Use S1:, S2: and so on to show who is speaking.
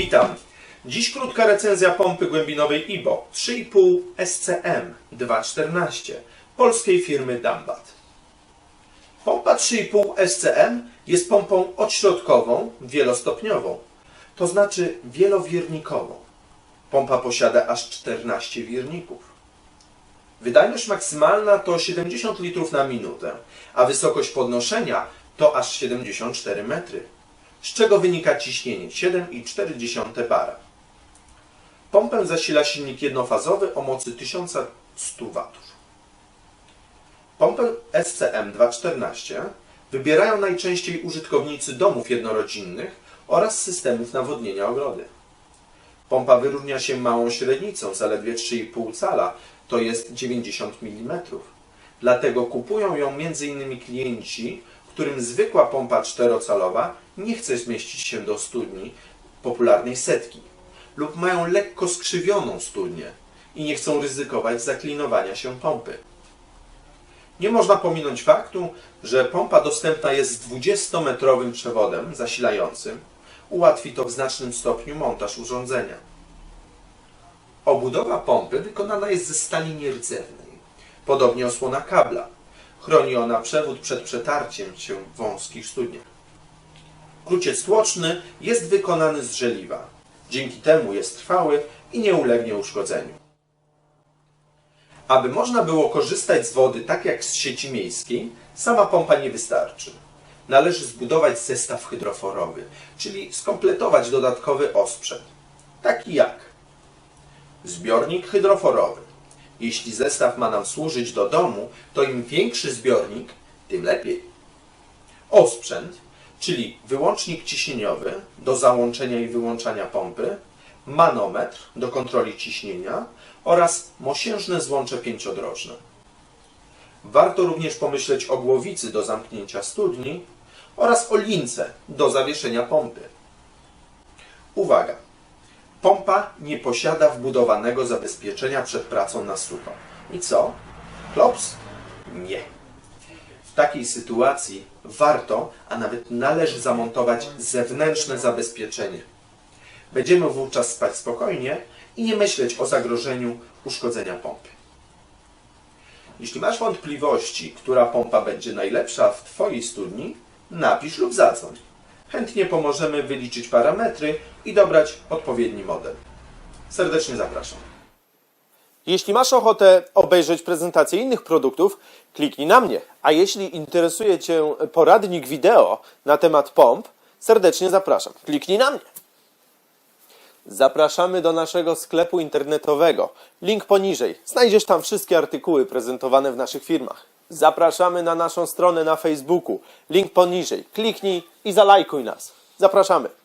S1: Witam. Dziś krótka recenzja pompy głębinowej IBO 3,5 SCM 214 polskiej firmy Dambat. Pompa 3,5 SCM jest pompą odśrodkową, wielostopniową, to znaczy wielowiernikową. Pompa posiada aż 14 wirników. Wydajność maksymalna to 70 litrów na minutę, a wysokość podnoszenia to aż 74 metry, z czego wynika ciśnienie 7,4 bara. Pompę zasila silnik jednofazowy o mocy 1100 W. Pompę SCM-214 wybierają najczęściej użytkownicy domów jednorodzinnych oraz systemów nawodnienia ogrody. Pompa wyróżnia się małą średnicą, zaledwie 3,5 cala, to jest 90 mm. Dlatego kupują ją m.in. klienci, którym zwykła pompa czterocalowa nie chce zmieścić się do studni popularnej setki lub mają lekko skrzywioną studnię i nie chcą ryzykować zaklinowania się pompy. Nie można pominąć faktu, że pompa dostępna jest z 20-metrowym przewodem zasilającym. Ułatwi to w znacznym stopniu montaż urządzenia. Obudowa pompy wykonana jest ze stali nierdzewnej, podobnie osłona kabla. Chroni ona przewód przed przetarciem się w wąskich studniach. Kruciec tłoczny jest wykonany z żeliwa. Dzięki temu jest trwały i nie ulegnie uszkodzeniu. Aby można było korzystać z wody tak jak z sieci miejskiej, sama pompa nie wystarczy. Należy zbudować zestaw hydroforowy, czyli skompletować dodatkowy osprzęt, taki jak zbiornik hydroforowy. Jeśli zestaw ma nam służyć do domu, to im większy zbiornik, tym lepiej. Osprzęt, czyli wyłącznik ciśnieniowy do załączenia i wyłączania pompy, manometr do kontroli ciśnienia oraz mosiężne złącze pięciodrożne. Warto również pomyśleć o głowicy do zamknięcia studni oraz o lince do zawieszenia pompy. Uwaga! Pompa nie posiada wbudowanego zabezpieczenia przed pracą na sucho. I co? Klops? Nie. W takiej sytuacji warto, a nawet należy zamontować zewnętrzne zabezpieczenie. Będziemy wówczas spać spokojnie i nie myśleć o zagrożeniu uszkodzenia pompy. Jeśli masz wątpliwości, która pompa będzie najlepsza w Twojej studni, napisz lub zadzwoń. Chętnie pomożemy wyliczyć parametry i dobrać odpowiedni model. Serdecznie zapraszam.
S2: Jeśli masz ochotę obejrzeć prezentację innych produktów, kliknij na mnie. A jeśli interesuje Cię poradnik wideo na temat pomp, serdecznie zapraszam. Kliknij na mnie. Zapraszamy do naszego sklepu internetowego. Link poniżej. Znajdziesz tam wszystkie artykuły prezentowane w naszych firmach. Zapraszamy na naszą stronę na Facebooku. Link poniżej. Kliknij i zalajkuj nas. Zapraszamy.